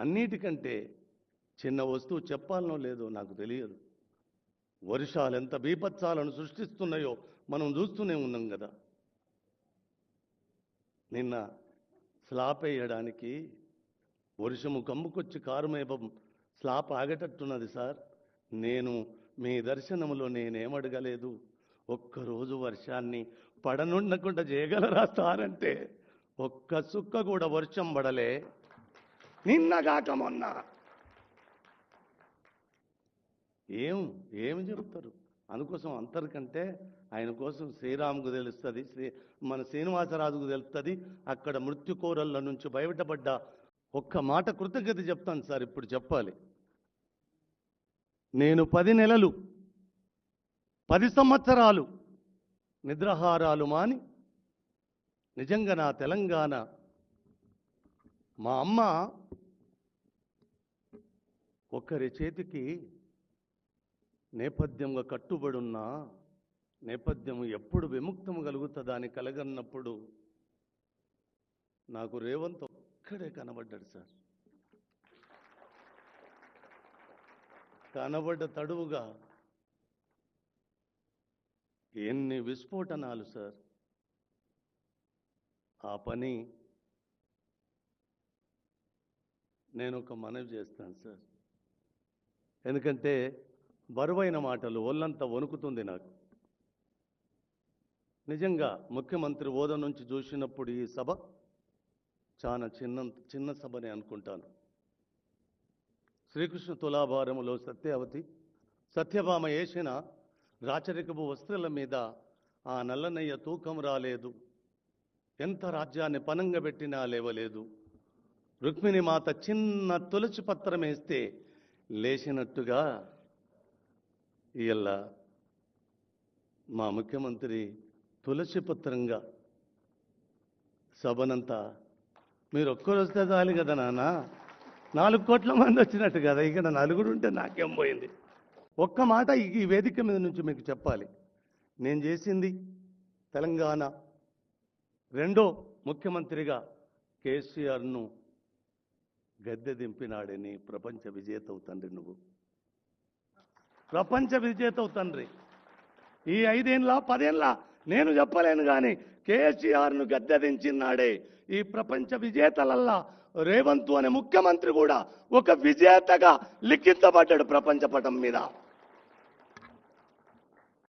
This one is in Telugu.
అన్నిటికంటే చిన్న వస్తువు చెప్పాలనో లేదో నాకు తెలియదు. వర్షాలు ఎంత బీభత్సాలను సృష్టిస్తున్నాయో మనం చూస్తూనే ఉన్నాం కదా. నిన్న స్లాప్ వేయడానికి వర్షము కమ్ముకొచ్చి కారుమేపం స్లాప్ ఆగేటట్టున్నది సార్. నేను మీ దర్శనములో నేనేమడగలేదు ఒక్కరోజు వర్షాన్ని పడనుండకుండా చేయగలరా సార్ అంటే ఒక్క సుక్క కూడా వర్షం పడలే. నిన్నగాక మొన్న ఏం ఏమి చెప్తారు? అందుకోసం అంతరికంటే ఆయన కోసం శ్రీరాముకు తెలుస్తుంది శ్రీ మన శ్రీనివాసరాజుకు తెలుస్తుంది అక్కడ మృత్యుకోరళ్ళ నుంచి బయటపడ్డ ఒక్క మాట కృతజ్ఞత చెప్తాను సార్ ఇప్పుడు చెప్పాలి. నేను పది నెలలు పది సంవత్సరాలు నిద్రహారాలు మాని నిజంగా నా తెలంగాణ మా అమ్మ ఒకరి చేతికి నేపథ్యంగా కట్టుబడున్న నేపథ్యం ఎప్పుడు విముక్తం కలుగుతుందా అని కలగన్నప్పుడు నాకు రేవంత్ ఒక్కడే కనబడ్డాడు సార్. కనబడ్డ తడువుగా ఎన్ని విస్ఫోటనాలు సార్. ఆ పని నేను ఒక మనవి చేస్తాను సార్. ఎందుకంటే బరువైన మాటలు ఒళ్ళంతా వణుకుతుంది నాకు. నిజంగా ముఖ్యమంత్రి హోదా నుంచి చూసినప్పుడు ఈ సభ చాలా చిన్న చిన్న సభని అనుకుంటాను. శ్రీకృష్ణ తులాభారములో సత్యావతి సత్యభామ వేసిన రాచరికపు వస్త్రాల మీద ఆ నల్లనయ్య తూకం రాలేదు. ఎంత రాజ్యాన్ని పనంగా పెట్టినా లేవలేదు. రుక్మిణి మాత చిన్న తులసి పత్రం వేస్తే లేచినట్టుగా ఇయ్యల్ల. మా ముఖ్యమంత్రి తులసి పత్రంగా సభనంతా మీరు ఒక్కరు వస్తే చాలు కదా నాన్న? నాలుగు కోట్ల మంది వచ్చినట్టు కదా ఇక్కడ నలుగురు ఉంటే నాకేం పోయింది? ఒక్క మాట ఈ వేదిక మీద నుంచి మీకు చెప్పాలి. నేను చేసింది తెలంగాణ రెండో ముఖ్యమంత్రిగా కేసీఆర్ను గద్దె దింపినాడని ప్రపంచ విజేతవు తండ్రి నువ్వు. ప్రపంచ విజేతవు తండ్రి. ఈ ఐదేళ్ళ పదేళ్ళ నేను చెప్పలేను కానీ కేసీఆర్ను గద్దెదించినాడే ఈ ప్రపంచ విజేతలల్లా రేవంతు అనే ముఖ్యమంత్రి కూడా ఒక విజేతగా లిఖించబడ్డాడు ప్రపంచ పటం మీద.